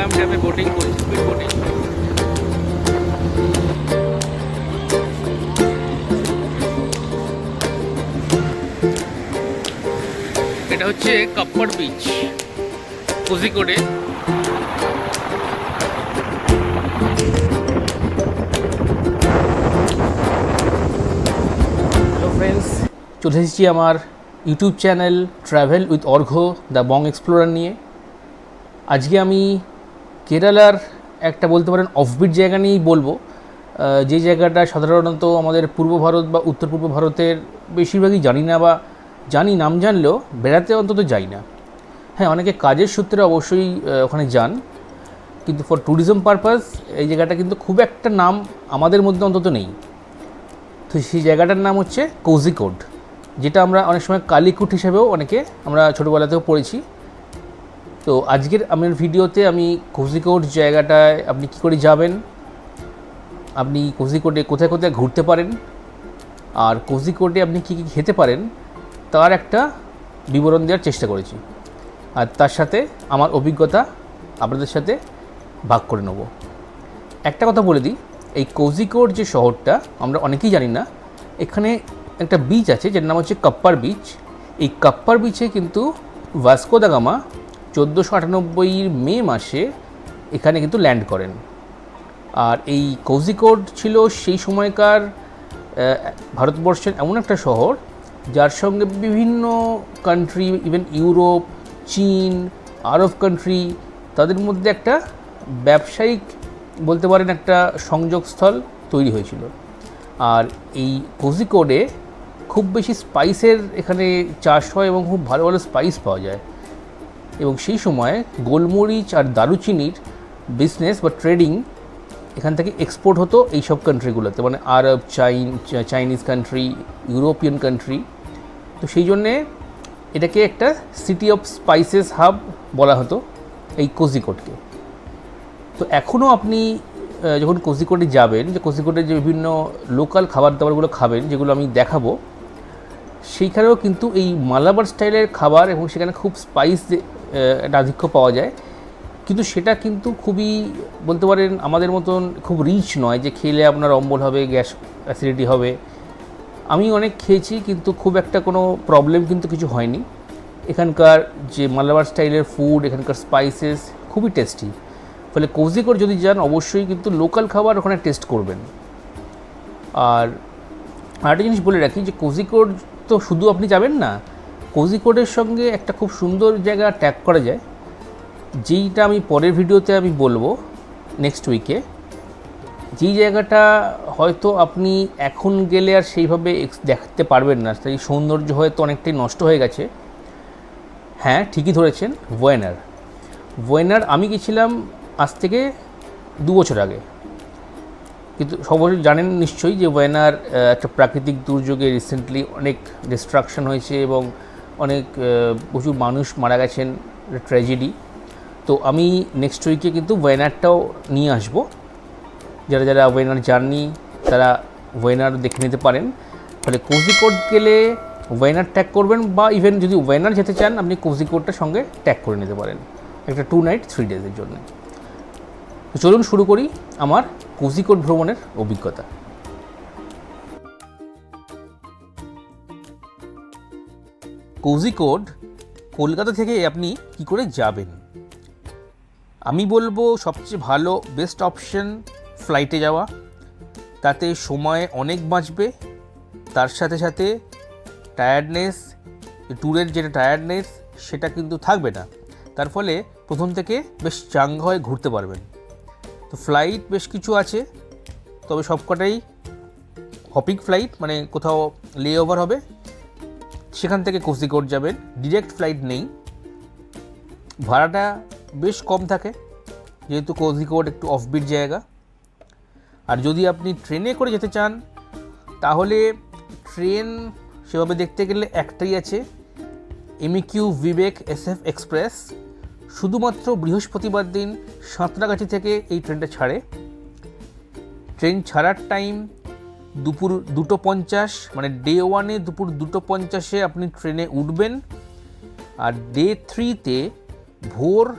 মাকাম ড্যামে বোটিং করছি স্পিড বোটিং এটা হচ্ছে কাপ্পড় বিচ কোজিকোডে। ফ্রেন্ডস চলে এসেছি আমার YouTube channel travel with Argha the Bong explorer নিয়ে। আজকে আমি কেরালার একটা বলতে পারেন অফবিট জায়গা নিয়েই বলব। যে জায়গাটা সাধারণত আমাদের পূর্ব ভারত বা উত্তর পূর্ব ভারতের বেশিরভাগই জানি না বা জানি নাম জানলেও বেড়াতে অন্তত যাই না। হ্যাঁ অনেকে কাজের সূত্রে অবশ্যই ওখানে যান। কিন্তু ফর ট্যুরিজম পারপাস এই জায়গাটা কিন্তু খুব একটা নাম আমাদের মধ্যে অন্তত নেই। তো সেই জায়গাটার নাম হচ্ছে কোজিকোড যেটা আমরা অনেক সময় কালিকুট হিসেবেও অনেকে আমরা ছোটোবেলাতেও পড়েছি। তো আজকের আমার ভিডিওতে আমি কোজিকোড জায়গাটায় আপনি কী করে যাবেন? আপনি কোজিকোটে কোথায় কোথায় ঘুরতে পারেন? আর কোজিকোটে আপনি কী কী খেতে পারেন? তার একটা বিবরণ দেওয়ার চেষ্টা করেছি। আর তার সাথে আমার অভিজ্ঞতা আপনাদের সাথে ভাগ করে নেব। একটা কথা বলে দিই, এই কোজিকোড যে শহরটা, আমরা অনেকেই জানি না, এখানে একটা বিচ আছে যার নাম হচ্ছে কাপ্পার বিচ এই কাপ্পার বিচে কিন্তু ভাস্কো দা গামা চোদ্দোশো আটানব্বইয়ের মে মাসে এখানে কিন্তু ল্যান্ড করেন। আর এই কোজিকোড ছিল সেই সময়কার ভারতবর্ষের এমন একটা শহর, যার সঙ্গে বিভিন্ন কান্ট্রি ইভেন ইউরোপ চীন আরব কান্ট্রি তাদের মধ্যে একটা ব্যবসায়িক বলতে পারেন একটা সংযোগস্থল তৈরি হয়েছিল। আর এই কোজিকোডে খুব বেশি স্পাইসের এখানে চাষ হয় এবং খুব ভালো ভালো স্পাইস পাওয়া যায়। এবং সেই সময় গোলমরিচ আর দারুচিনির বিজনেস বা ট্রেডিং এখান থেকে এক্সপোর্ট হতো এই সব কান্ট্রিগুলোতে মানে আরব, চাইন চাইনিজ কান্ট্রি ইউরোপিয়ান কান্ট্রি তো সেই জন্যে এটাকে একটা সিটি অফ স্পাইসেস হাব বলা হতো এই কোজিকোডকে। তো এখনও আপনি যখন কোজিকোডে যাবেন, যে কোজিকোডের যে বিভিন্ন লোকাল খাবার দাবারগুলো খাবেন, যেগুলো আমি দেখাবো, সেইখানেও কিন্তু এই মালাবার স্টাইলের খাবার এবং সেখানে খুব স্পাইস আধিক্য পাওয়া যায়। কিন্তু সেটা কিন্তু খুবই বলতে পারেন আমাদের মতন খুব রিচ নয় যে খেলে আপনার অম্বল হবে গ্যাস অ্যাসিডিটি হবে। আমি অনেক খেয়েছি কিন্তু খুব একটা কোনো প্রবলেম কিন্তু কিছু হয়নি। এখানকার যে মালাবার স্টাইলের ফুড এখানকার স্পাইসেস খুবই টেস্টি ফলে কোজিকোড যদি যান, অবশ্যই কিন্তু লোকাল খাবার ওখানে টেস্ট করবেন। আর আরেকটা জিনিস বলে রাখি যে কোজিকোড তো শুধু আপনি যাবেন না কোজিকোডের সঙ্গে একটা খুব সুন্দর জায়গা ট্যাগ করা যায়। যেইটা আমি পরের ভিডিওতে আমি বলব নেক্সট উইকে যেই জায়গাটা হয়তো আপনি এখন গেলে আর সেইভাবে দেখতে পারবেন না তাই সৌন্দর্য হয়তো অনেকটাই নষ্ট হয়ে গেছে। হ্যাঁ ঠিকই ধরেছেন ওয়েনার ওয়েনার আমি গেছিলাম আজ থেকে দু বছর আগে। কিন্তু সবাই জানেন নিশ্চয়ই যে ওয়েনার একটা প্রাকৃতিক দুর্যোগে রিসেন্টলি অনেক ডিস্ট্রাকশন হয়েছে এবং অনেক প্রচুর মানুষ মারা গেছেন ট্র্যাজেডি তো আমি নেক্সট উইকে কিন্তু ওয়েনারটাও নিয়ে আসব। যারা যারা ওয়েনার যাননি তারা ওয়েনার দেখে নিতে পারেন। ফলে কোজিকোড গেলে ওয়েনার ট্যাগ করবেন বা ইভেন যদি ওয়েনার যেতে চান, আপনি কোজিকোডটার সঙ্গে ট্যাগ করে নিতে পারেন। একটা টু নাইট থ্রি ডেজের জন্য। চলুন শুরু করি আমার কোজিকোড ভ্রমণের অভিজ্ঞতা। কোজিকোড কলকাতা থেকে আপনি কি করে যাবেন? আমি বলব সবচেয়ে ভালো বেস্ট অপশন ফ্লাইটে যাওয়া। তাতে সময় অনেক বাঁচবে। তার সাথে সাথে টায়ার্ডনেস ট্যুরের যেটা টায়ার্ডনেস সেটা কিন্তু থাকবে না। তার ফলে প্রথম থেকে বেশ চাঙ্গা হয়ে ঘুরতে পারবেন। তো ফ্লাইট বেশ কিছু আছে। তবে সবকটাই হপিং ফ্লাইট মানে কোথাও লে ওভার হবে। সেখান থেকে কোজিকোড যাবেন। ডিরেক্ট ফ্লাইট নেই। ভাড়াটা বেশ কম থাকে, যেহেতু কোজিকোড একটু অফবিট জায়গা। আর যদি আপনি ট্রেনে করে যেতে চান, তাহলে ট্রেন সেভাবে দেখতে গেলে একটাই আছে এমইকিউ বিবেক এস এফ এক্সপ্রেস শুধুমাত্র বৃহস্পতিবার দিন সাঁতরাগাছি থেকে এই ট্রেনটা ছাড়ে। ট্রেন ছাড়ার টাইম দুপুর দুটো পঞ্চাশ মানে ডে ওয়ানে দুপুর দুটো পঞ্চাশে আপনি ট্রেনে উঠবেন। আর ডে থ্রিতে ভোর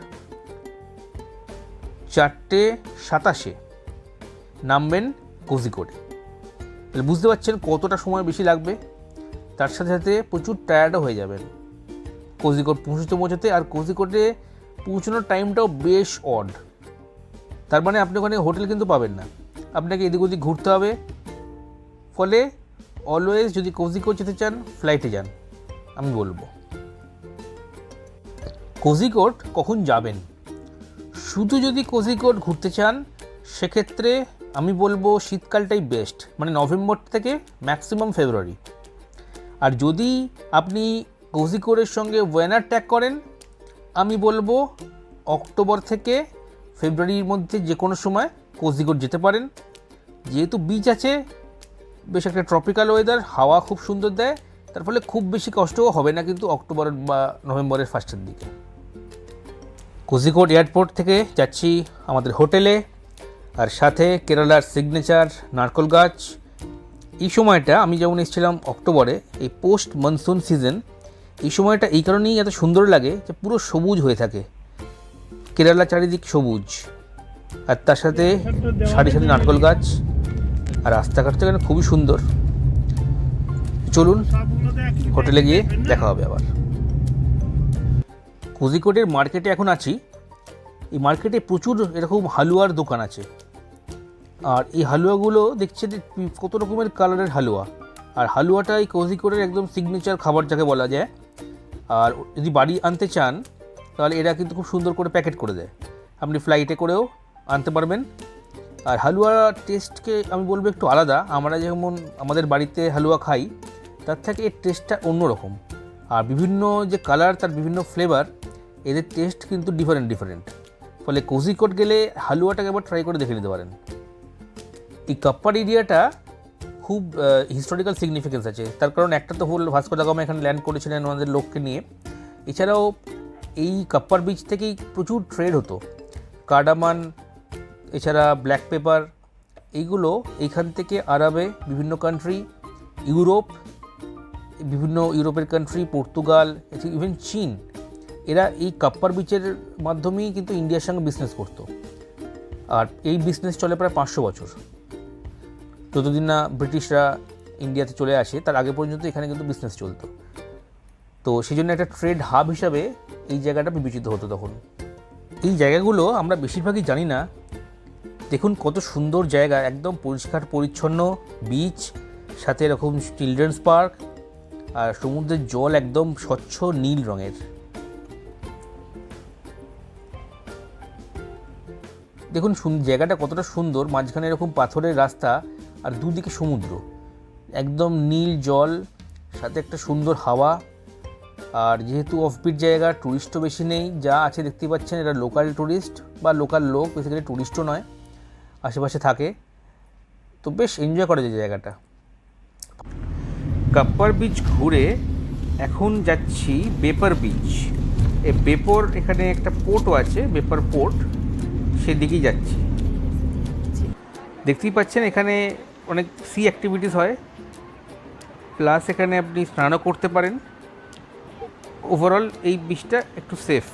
চারটে সাতাশে নামবেন কোজিকোডে। তাহলে বুঝতে পারছেন কতটা সময় বেশি লাগবে? তার সাথে সাথে প্রচুর টায়ার্ডও হয়ে যাবেন। কোজিকোড পৌঁছতে পৌঁছতে, আর কোজিকোডে পৌঁছানোর টাইমটাও বেশ অড তার মানে আপনি ওখানে হোটেল কিন্তু পাবেন না। আপনাকে এদিক ওদিক ঘুরতে হবে। ফলে অলওয়েজ যদি কোজিকোড যেতে চান ফ্লাইটে যান। আমি বলব। কোজিকোড কখন যাবেন? শুধু যদি কোজিকোড ঘুরতে চান, সেক্ষেত্রে আমি বলব শীতকালটাই বেস্ট মানে নভেম্বর থেকে ম্যাক্সিমাম ফেব্রুয়ারি আর যদি আপনি কোজিকোডের সঙ্গে ওয়েনার ট্যাগ করেন, আমি বলব অক্টোবর থেকে ফেব্রুয়ারির মধ্যে যে কোনো সময় কোজিকোড যেতে পারেন। যেহেতু বিচ আছে বেশ একটা ট্রপিক্যাল ওয়েদার হাওয়া খুব সুন্দর দেয়। তার ফলে খুব বেশি কষ্টও হবে না কিন্তু অক্টোবর বা নভেম্বরের ফার্স্টের দিকে। কোজিকোড এয়ারপোর্ট থেকে যাচ্ছি আমাদের হোটেলে। আর সাথে কেরালার সিগনেচার নারকল গাছ। এই সময়টা আমি যেমন এসেছিলাম অক্টোবরে, এই পোস্ট মনসুন সিজন এই সময়টা এই কারণেই এত সুন্দর লাগে যে পুরো সবুজ হয়ে থাকে। কেরালা চারিদিক সবুজ। আর তার সাথে সারি সারি নারকল গাছ। আর রাস্তাঘাট তো এখানে খুবই সুন্দর। চলুন, হোটেলে গিয়ে দেখা হবে আবার। কোজিকোটের মার্কেটে এখন আছি। এই মার্কেটে প্রচুর এরকম হালুয়ার দোকান আছে। আর এই হালুয়াগুলো দেখছে যে কত রকমের কালারের হালুয়া। আর হালুয়াটা এই কোজিকোটের একদম সিগনেচার খাবার যাকে বলা যায়। আর যদি বাড়ি আনতে চান, তাহলে এরা কিন্তু খুব সুন্দর করে প্যাকেট করে দেয়। আপনি ফ্লাইটে করেও আনতে পারবেন। আর হালুয়া টেস্টকে আমি বলব একটু আলাদা। আমরা যেমন আমাদের বাড়িতে হালুয়া খাই, তার থেকে এর টেস্টটা অন্যরকম। আর বিভিন্ন যে কালার তার বিভিন্ন ফ্লেভার এদের টেস্ট কিন্তু ডিফারেন্ট ডিফারেন্ট ফলে কোজিকোট গেলে হালুয়াটাকে একবার ট্রাই করে দেখে নিতে পারেন। এই কাপ্পার এরিয়াটা খুব হিস্টোরিক্যাল সিগনিফিকেন্স আছে। তার কারণ একটা তো হল ভাস্কো দা এখানে ল্যান্ড করেছিলেন ওনাদের লোককে নিয়ে। এছাড়াও এই কাপ্পার বিচ থেকেই প্রচুর ট্রেড হতো। কার্ডামান এছাড়া ব্ল্যাক পেপার এইগুলো এইখান থেকে আরবে বিভিন্ন কান্ট্রি ইউরোপ, বিভিন্ন ইউরোপের কান্ট্রি পর্তুগাল ইভেন চীন, এরা এই কাপ্পার বিচের মাধ্যমেই কিন্তু ইন্ডিয়ার সঙ্গে বিজনেস করতো। আর এই বিজনেস চলে প্রায় পাঁচশো বছর। যতদিন না ব্রিটিশরা ইন্ডিয়াতে চলে আসে, তার আগে পর্যন্ত এখানে কিন্তু বিজনেস চলতো। তো সেই জন্য একটা ট্রেড হাব হিসাবে এই জায়গাটা বিবেচিত হতো তখন। এই জায়গাগুলো আমরা বেশিরভাগই জানি না দেখুন কত সুন্দর জায়গা, একদম পরিষ্কার, পরিচ্ছন্ন বিচ সাথে এরকম চিলড্রেন্স পার্ক আর সমুদ্রের জল একদম স্বচ্ছ নীল রঙের। দেখুন জায়গাটা কতটা সুন্দর, মাঝখানে এরকম পাথরের রাস্তা, আর দুদিকে সমুদ্র। একদম নীল জল, সাথে একটা সুন্দর হাওয়া, আর যেহেতু অফবিট জায়গা ট্যুরিস্টও বেশি নেই, যা আছে দেখতে পাচ্ছেন এটা লোকাল ট্যুরিস্ট বা লোকাল লোক বেসিক্যালি ট্যুরিস্টও নয়। আশেপাশে থাকে, তো বেশ এনজয় করা যায় জায়গাটা। কাপ্পার বিচ ঘুরে এখন যাচ্ছি বেপার বিচ এ বেপর এখানে একটা পোর্টও আছে, বেপার পোর্ট সেদিকেই যাচ্ছি। দেখতেই পাচ্ছেন এখানে অনেক সি অ্যাক্টিভিটিস হয় প্লাস এখানে আপনি স্নানও করতে পারেন। ওভারঅল এই বিচটা একটু সেফ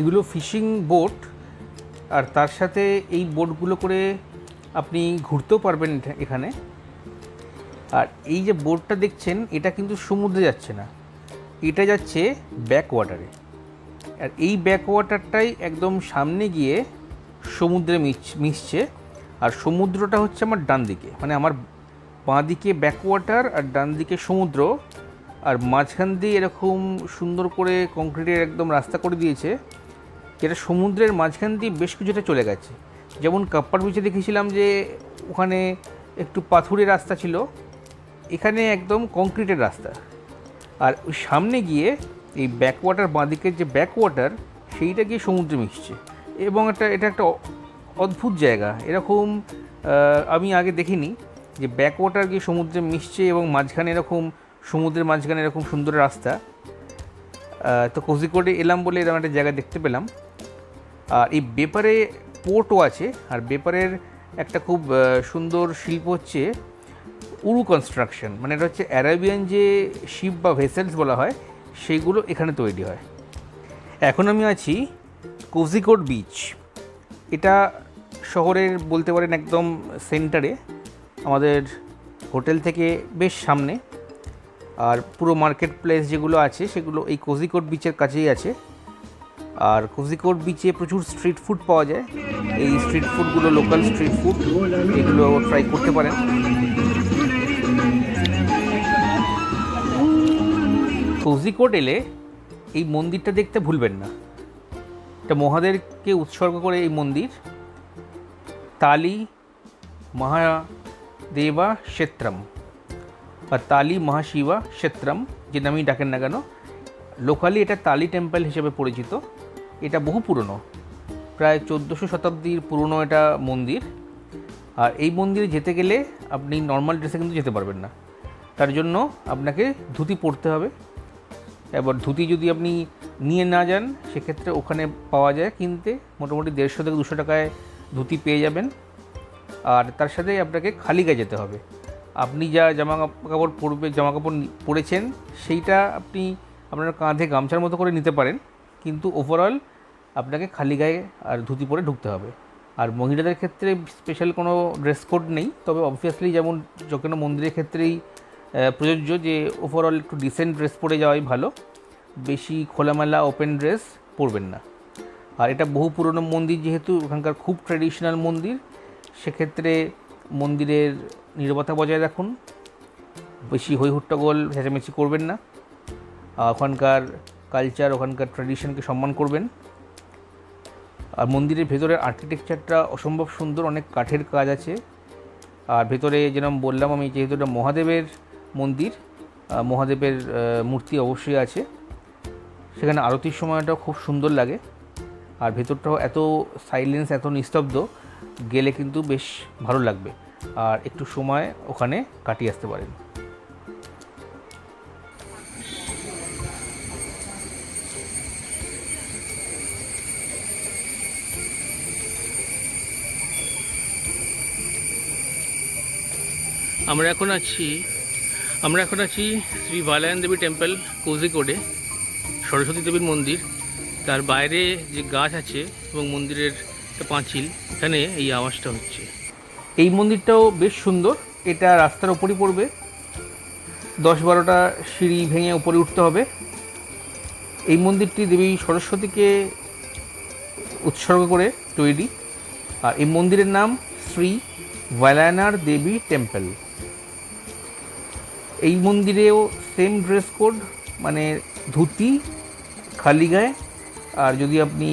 এগুলো ফিশিং বোট আর তার সাথে এই বোটগুলো করে আপনি ঘুরতেও পারবেন এখানে। আর এই যে বোটটা দেখছেন, এটা কিন্তু সমুদ্রে যাচ্ছে না। এটা যাচ্ছে ব্যাক ওয়াটারে আর এই ব্যাক ওয়াটারটাই একদম সামনে গিয়ে সমুদ্রে মিশ- মিশছে। আর সমুদ্রটা হচ্ছে আমার ডান দিকে। মানে আমার বাঁ দিকে ব্যাক ওয়াটার আর ডান দিকে সমুদ্র। আর মাঝখান দিয়ে এরকম সুন্দর করে কংক্রিটের একদম রাস্তা করে দিয়েছে। যেটা সমুদ্রের মাঝখান দিয়ে বেশ কিছুটা চলে গেছে। যেমন কাপ্পার বিচে দেখেছিলাম যে ওখানে একটু পাথুরে রাস্তা ছিল, এখানে একদম কংক্রিটের রাস্তা। আর ওই সামনে গিয়ে এই ব্যাকওয়াটার বাঁদিকের যে ব্যাকওয়াটার সেইটা গিয়ে সমুদ্রে মিশছে। এবং একটা এটা একটা অদ্ভুত জায়গা। এরকম আমি আগে দেখিনি যে ব্যাকওয়াটার গিয়ে সমুদ্রে মিশছে এবং মাঝখানে এরকম, সমুদ্রের মাঝখানে এরকম সুন্দর রাস্তা। তো কোজিকোডে এলাম বলে এরকম একটা জায়গা দেখতে পেলাম। আর এই বেপারে পোর্টও আছে, আর বেপারের একটা খুব সুন্দর শিল্প হচ্ছে উরু কনস্ট্রাকশন মানে এটা হচ্ছে অ্যারাবিয়ান যে শিপ বা ভেসেলস বলা হয় সেইগুলো এখানে তৈরি হয়। এখন আমি আছি কোজিকোট বিচ এটা শহরের বলতে পারেন একদম সেন্টারে আমাদের হোটেল থেকে বেশ সামনে, আর পুরো মার্কেট প্লেস যেগুলো আছে, সেগুলো এই কোজিকোট বিচের কাছেই আছে। আর কোজিকোট বিচে প্রচুর স্ট্রিট ফুড পাওয়া যায়। এই স্ট্রিট ফুডগুলো লোকাল স্ট্রিট ফুড, এগুলো ট্রাই করতে পারেন। কোজিকোট এলে এই মন্দিরটা দেখতে ভুলবেন না। এটা মহাদেবকে উৎসর্গ করে এই মন্দির। তালি মহাদেবা ক্ষেত্রম বা তালি মহাশিবা ক্ষেত্রম যে নামেই ডাকেন না কেন। লোকালি এটা তালি টেম্পল হিসেবে পরিচিত। এটা বহু পুরনো। প্রায় চোদ্দোশো শতাব্দীর পুরনো এটা মন্দির। আর এই মন্দিরে যেতে গেলে আপনি নর্মাল ড্রেসে কিন্তু যেতে পারবেন না। তার জন্য আপনাকে ধুতি পরতে হবে। এবার ধুতি যদি আপনি নিয়ে না যান, সেক্ষেত্রে ওখানে পাওয়া যায় কিনতে। মোটামুটি দেড়শো থেকে দুশো টাকায় ধুতি পেয়ে যাবেন। আর তার সাথে আপনাকে খালি গায়ে যেতে হবে। আপনি যা জামা কাপড় পরবে জামা কাপড় পরেছেন, সেইটা আপনি আপনার কাঁধে গামছার মতো করে নিতে পারেন। কিন্তু ওভারঅল আপনাকে খালি গায়ে আর ধুতি পরে ঢুকতে হবে। আর মহিলাদের ক্ষেত্রে স্পেশাল কোনো ড্রেস কোড নেই, তবে অবভিয়াসলি যেমন যে কোনো মন্দিরের ক্ষেত্রেই প্রযোজ্য যে ওভারঅল একটু ডিসেন্ট ড্রেস পরে যাওয়াই ভালো, বেশি খোলামেলা ওপেন ড্রেস পরবেন না। আর এটা বহু পুরনো মন্দির যেহেতু, ওখানকার খুব ট্র্যাডিশনাল মন্দির, সেক্ষেত্রে মন্দিরের নিরবতা বজায় রাখুন, বেশি হুট্টগোল চেঁচামেচি করবেন না ওখানকার কালচার ওখানকার ট্র্যাডিশনকে সম্মান করবেন। আর মন্দিরের ভেতরের আর্কিটেকচারটা অসম্ভব সুন্দর, অনেক কাঠের কাজ আছে। আর ভেতরে যেরকম বললাম আমি, যেহেতু এটা মহাদেবের মন্দির মহাদেবের মূর্তি অবশ্যই আছে। সেখানে আরতির সময়টাও খুব সুন্দর লাগে। আর ভেতরটাও এত সাইলেন্স এত নিস্তব্ধ, গেলে কিন্তু বেশ ভালো লাগবে। আর একটু সময় ওখানে কাটিয়ে আসতে পারেন। আমরা এখন আছি, আমরা এখন আছি শ্রী বালায়ন দেবী টেম্পল কোজিকোডে সরস্বতী দেবীর মন্দির। তার বাইরে যে গাছ আছে এবং মন্দিরের একটা পাঁচিল, এখানে এই আওয়াজটা হচ্ছে। এই মন্দিরটাও বেশ সুন্দর, এটা রাস্তার ওপরই পড়বে। দশ বারোটা সিঁড়ি ভেঙে উপরে উঠতে হবে। এই মন্দিরটি দেবী সরস্বতীকে উৎসর্গ করে তৈরি। আর এই মন্দিরের নাম শ্রী ভালায়নার দেবী টেম্পল। এই মন্দিরেও সেম ড্রেস কোড মানে ধুতি, খালি গায়ে। আর যদি আপনি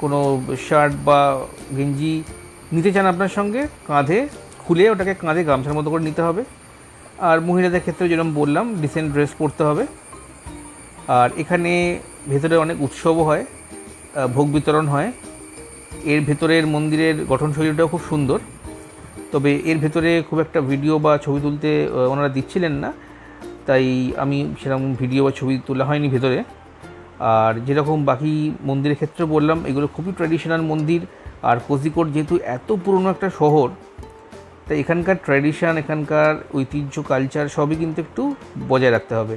কোনো শার্ট বা গেঞ্জি নিতে চান আপনার সঙ্গে, কাঁধে, খুলে ওটাকে কাঁধে গামছার মতো করে নিতে হবে। আর মহিলাদের ক্ষেত্রে যেরকম বললাম ডিসেন্ট ড্রেস পরতে হবে। আর এখানে ভেতরে অনেক উৎসবও হয় ভোগ বিতরণ হয়। এর ভেতরের মন্দিরের গঠনশৈলীটাও খুব সুন্দর। তবে এর ভেতরে খুব একটা ভিডিও বা ছবি তুলতে ওনারা দিচ্ছিলেন না। তাই আমি সেরকম ভিডিও বা ছবি তোলা হয়নি ভেতরে। আর যেরকম বাকি মন্দিরের ক্ষেত্রে বললাম, এগুলো খুবই ট্র্যাডিশনাল মন্দির। আর কোজিকোট যেহেতু এত পুরনো একটা শহর, তাই এখানকার ট্র্যাডিশন এখানকার ঐতিহ্য কালচার সবই কিন্তু একটু বজায় রাখতে হবে।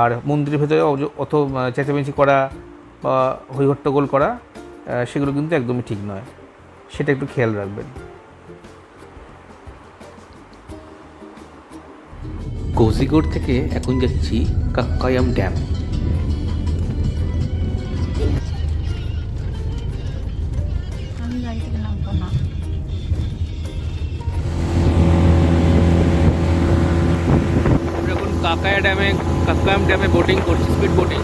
আর মন্দিরের ভেতরে অত চেঁচামেচি করা বা হৈহট্টগোল করা সেগুলো কিন্তু একদমই ঠিক নয়। সেটা একটু খেয়াল রাখবেন। কোজিকোড থেকে এখন যাচ্ছি কাক্কায়াম ড্যাম। কাকায়া ড্যামে কাকায়াম ড্যামে বোটিং করছি স্পিড বোটিং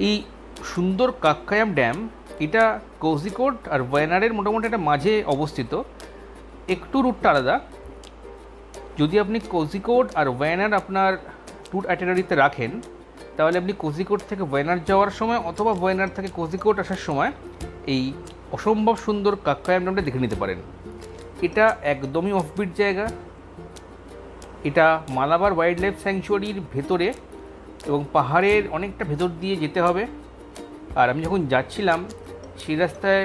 এই সুন্দর কাকায়াম ড্যাম এটা কোজিকোট আর ওয়ানারের মোটামুটি একটা মাঝে অবস্থিত। একটু রুটটা আলাদা। যদি আপনি কোজিকোট আর ওয়ানার আপনার ট্যুর অ্যাটেনারিতে রাখেন, তাহলে আপনি কোজিকোট থেকে ওয়েনার যাওয়ার সময় অথবা ওয়েনার থেকে কোজিকোট আসার সময় এই অসম্ভব সুন্দর কাক্কায়াম ড্যামটা দেখে নিতে পারেন। এটা একদমই অফবিট জায়গা। এটা মালাবার ওয়াইল্ড লাইফ স্যাংচুয়ারির ভেতরে এবং পাহাড়ের অনেকটা ভেতর দিয়ে যেতে হবে। আর আমি যখন যাচ্ছিলাম সেই রাস্তায়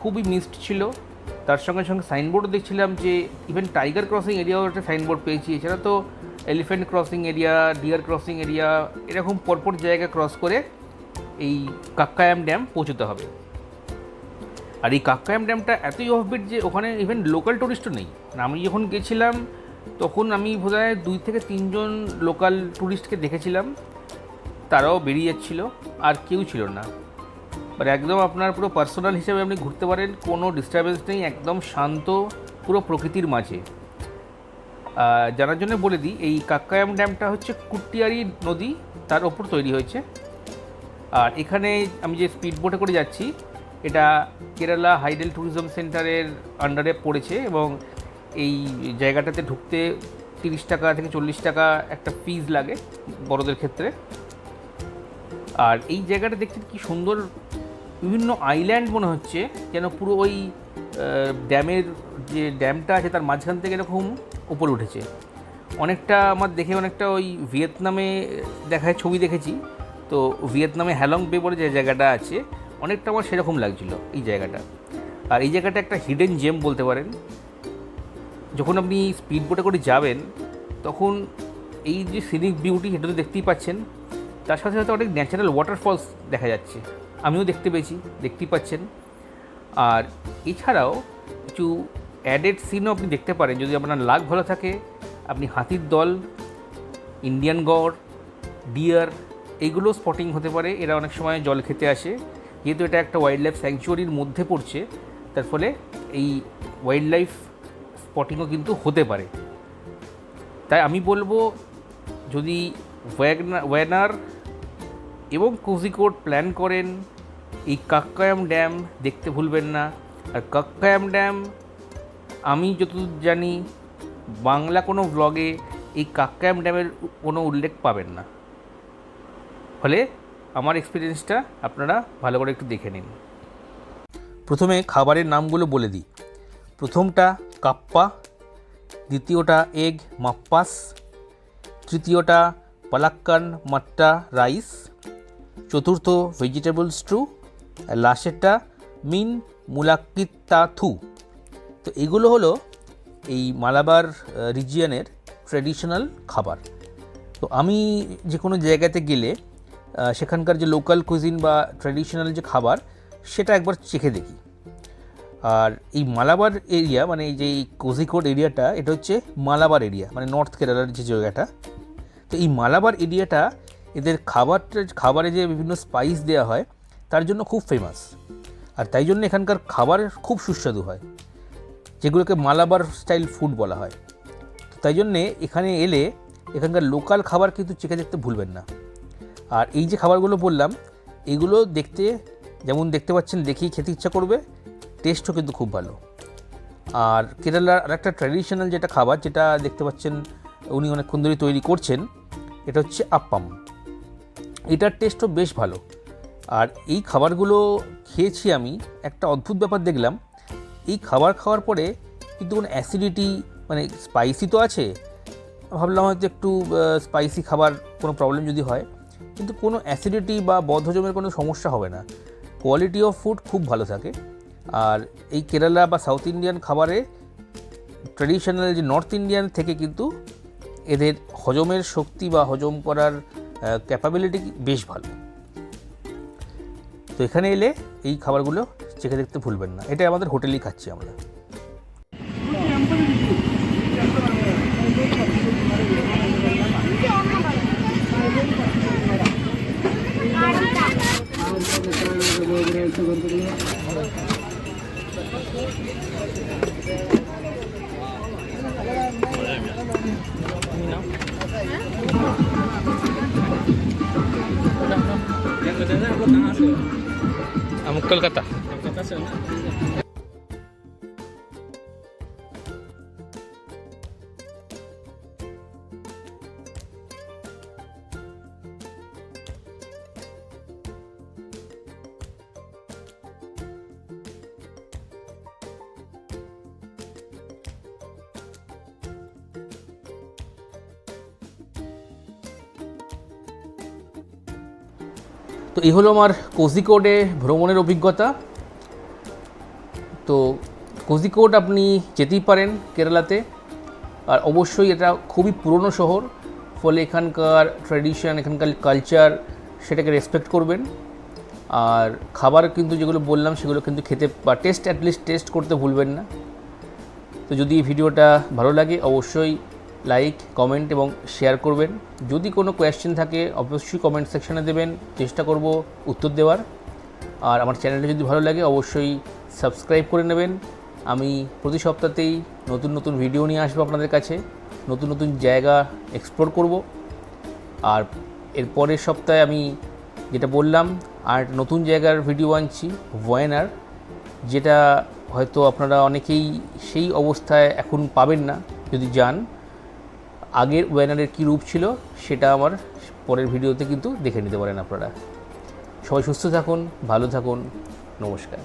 খুবই মিসড ছিল। তার সঙ্গে সঙ্গে সাইনবোর্ডও দেখছিলাম যে ইভেন টাইগার ক্রসিং এরিয়াও একটা সাইনবোর্ড পেয়েছি। এছাড়া তো elephant crossing area deer crossing area এরকম পরপর জায়গা ক্রস করে এই কাক্কায়াম ড্যাম পৌঁছতে হবে। আর এই কাক্কায়াম ড্যামটা এতই অফবিট যে ওখানে ইভেন লোকাল টুরিস্টও নেই। মানে আমি যখন গেছিলাম, তখন আমি বোধহয় দুই থেকে তিনজন লোকাল টুরিস্টকে দেখেছিলাম। তারাও বেরিয়ে যাচ্ছিল, আর কেউ ছিল না। মানে একদম আপনার পুরো পার্সোনাল হিসেবে আপনি ঘুরতে পারেন, কোনো ডিস্টারবেন্স নেই, একদম শান্ত, পুরো প্রকৃতির মাঝে। জানার জন্য বলে দিই, এই কাক্কায়াম ড্যামটা হচ্ছে কুট্টিয়ারি নদী, তার ওপর তৈরি হয়েছে। আর এখানে আমি যে স্পিড বোটে করে যাচ্ছি, এটা কেরালা হাইডেল ট্যুরিজম সেন্টারের আন্ডারে পড়েছে এবং এই জায়গাটাতে ঢুকতে তিরিশ টাকা থেকে চল্লিশ টাকা একটা ফিজ লাগে বড়দের ক্ষেত্রে। আর এই জায়গাটা দেখছেন কি সুন্দর বিভিন্ন আইল্যান্ড মনে হচ্ছে, যেন পুরো ওই ড্যামের যে ড্যামটা আছে তার মাঝখান থেকে এরকম উপরে উঠেছে। অনেকটা আমার দেখে অনেকটা ওই ভিয়েতনামে দেখায়, ছবি দেখেছি। তো ভিয়েতনামে হ্যালং বে বলে যে জায়গাটা আছে, অনেকটা আমার সেরকম লাগছিল এই জায়গাটা। আর এই জায়গাটা একটা হিডেন জেম বলতে পারেন। যখন আপনি স্পিড বোটে করে যাবেন, তখন এই যে সিনিক বিউটি সেটা তো দেখতেই পাচ্ছেন। তার সাথে সাথে অনেক ন্যাচারাল ওয়াটারফলস দেখা যাচ্ছে। আমিও দেখতে পেয়েছি, দেখতেই পাচ্ছেন। আর এছাড়াও কিছু অ্যাডেড সিনও আপনি দেখতে পারেন, যদি আপনার লাগ ভালো থাকে, আপনি হাতির দল ইন্ডিয়ান গড় ডিয়ার এইগুলো স্পটিং হতে পারে। এরা অনেক সময় জল খেতে আসে। যেহেতু এটা একটা ওয়াইল্ড লাইফ স্যাংচুয়ারির মধ্যে পড়ছে, তার ফলে এই ওয়াইল্ড লাইফ স্পটিংও কিন্তু হতে পারে। তাই আমি বলব, যদি ওয়াগনা- ওয়ানার এবং কোজিকোড প্ল্যান করেন। এই কাক্কায়াম ড্যাম দেখতে ভুলবেন না। আর কাক্কায়াম ড্যাম, আমি যতদূর জানি, বাংলা কোনো ব্লগে এই কাক্কায়াম ড্যামের কোনো উল্লেখ পাবেন না। ফলে আমার এক্সপিরিয়েন্সটা আপনারা ভালো করে একটু দেখে নিন। প্রথমে খাবারের নামগুলো বলে দিই। প্রথমটা কাপ্পা, দ্বিতীয়টা এগ মাপ্পাস, তৃতীয়টা পালাক্কান মাট্টা রাইস চতুর্থ ভেজিটেবল স্ট্রু আর লাস্টেরটা মিন মুলাক্কিত্তাথু। তো এগুলো হলো এই মালাবার রিজিয়নের ট্র্যাডিশনাল খাবার। তো আমি যে কোনো জায়গাতে গেলে সেখানকার যে লোকাল কুজিন বা ট্র্যাডিশনাল যে খাবার, সেটা একবার চেখে দেখি। আর এই মালাবার এরিয়া মানে এই যে এই কোজিকোড এরিয়াটা এটা হচ্ছে মালাবার এরিয়া মানে নর্থ কেরালার যে জায়গাটা। তো এই মালাবার এরিয়াটা এদের খাবারটা, খাবারে যে বিভিন্ন স্পাইস দেওয়া হয়, তার জন্য খুব ফেমাস আর তাই জন্য এখানকার খাবার খুব সুস্বাদু হয়, যেগুলোকে মালাবার স্টাইল ফুড বলা হয়। তাই জন্যে এখানে এলে এখানকার লোকাল খাবার কিন্তু চেখে দেখতে ভুলবেন না। আর এই যে খাবারগুলো বললাম, এগুলো দেখতে, যেমন দেখতে পাচ্ছেন, দেখেই খেতে ইচ্ছা করবে টেস্টও কিন্তু খুব ভালো। আর কেরালার আরেকটা ট্র্যাডিশনাল যেটা খাবার, যেটা দেখতে পাচ্ছেন, উনি অনেকক্ষণ ধরে তৈরি করছেন, এটা হচ্ছে আপ্পাম এটার টেস্টও বেশ ভালো। আর এই খাবারগুলো খেয়েছি আমি, একটা অদ্ভুত ব্যাপার দেখলাম, এই খাবার খাওয়ার পরে কিন্তু কোনো অ্যাসিডিটি মানে স্পাইসি তো আছে, ভাবলাম হয়তো একটু স্পাইসি খাবার কোনো প্রবলেম যদি হয়, কিন্তু কোনো অ্যাসিডিটি বা বদহজমের কোনো সমস্যা হবে না। কোয়ালিটি অফ ফুড খুব ভালো থাকে। আর এই কেরালা বা সাউথ ইন্ডিয়ান খাবারে ট্র্যাডিশনাল যে নর্থ ইন্ডিয়ান থেকে কিন্তু এদের হজমের শক্তি বা হজম করার ক্যাপাবিলিটি বেশ ভালো। তো এখানে এলে এই খাবারগুলো চেখে দেখতে ভুলবেন না। এটা আমাদের হোটেলেই খাচ্ছি আমরা। আমি কলকাতা তো এই হলো আমার কোজিকোডে ভ্রমণের অভিজ্ঞতা। তো কোজিকোড আপনি যেতেই পারেন কেরালাতে। আর অবশ্যই এটা খুবই পুরনো শহর, ফলে এখানকার ট্র্যাডিশন এখানকার কালচার সেটাকে রেসপেক্ট করবেন। আর খাবার কিন্তু যেগুলো বললাম, সেগুলো কিন্তু খেতে বা টেস্ট অ্যাটলিস্ট টেস্ট করতে ভুলবেন না। তো যদি এই ভিডিওটা ভালো লাগে, অবশ্যই লাইক কমেন্ট এবং শেয়ার করবেন। যদি কোনো কোয়েশ্চেন থাকে, অবশ্যই কমেন্ট সেকশনে দেবেন। চেষ্টা করব উত্তর দেওয়ার। আর আমার চ্যানেলটা যদি ভালো লাগে, অবশ্যই সাবস্ক্রাইব করে নেবেন। আমি প্রতি সপ্তাহতেই নতুন নতুন ভিডিও নিয়ে আসব আপনাদের কাছে। নতুন নতুন জায়গা এক্সপ্লোর করব। আর এর পরের সপ্তাহে আমি যেটা বললাম, আর নতুন জায়গার ভিডিও আনছি ভয়েনার যেটা হয়তো আপনারা অনেকেই সেই অবস্থায় এখন পাবেন না, যদি যান। আগের ওয়েনারের কী রূপ ছিল সেটা আমার পরের ভিডিওতে কিন্তু দেখে নিতে পারেন আপনারা। সবাই সুস্থ থাকুন, ভালো থাকুন, নমস্কার।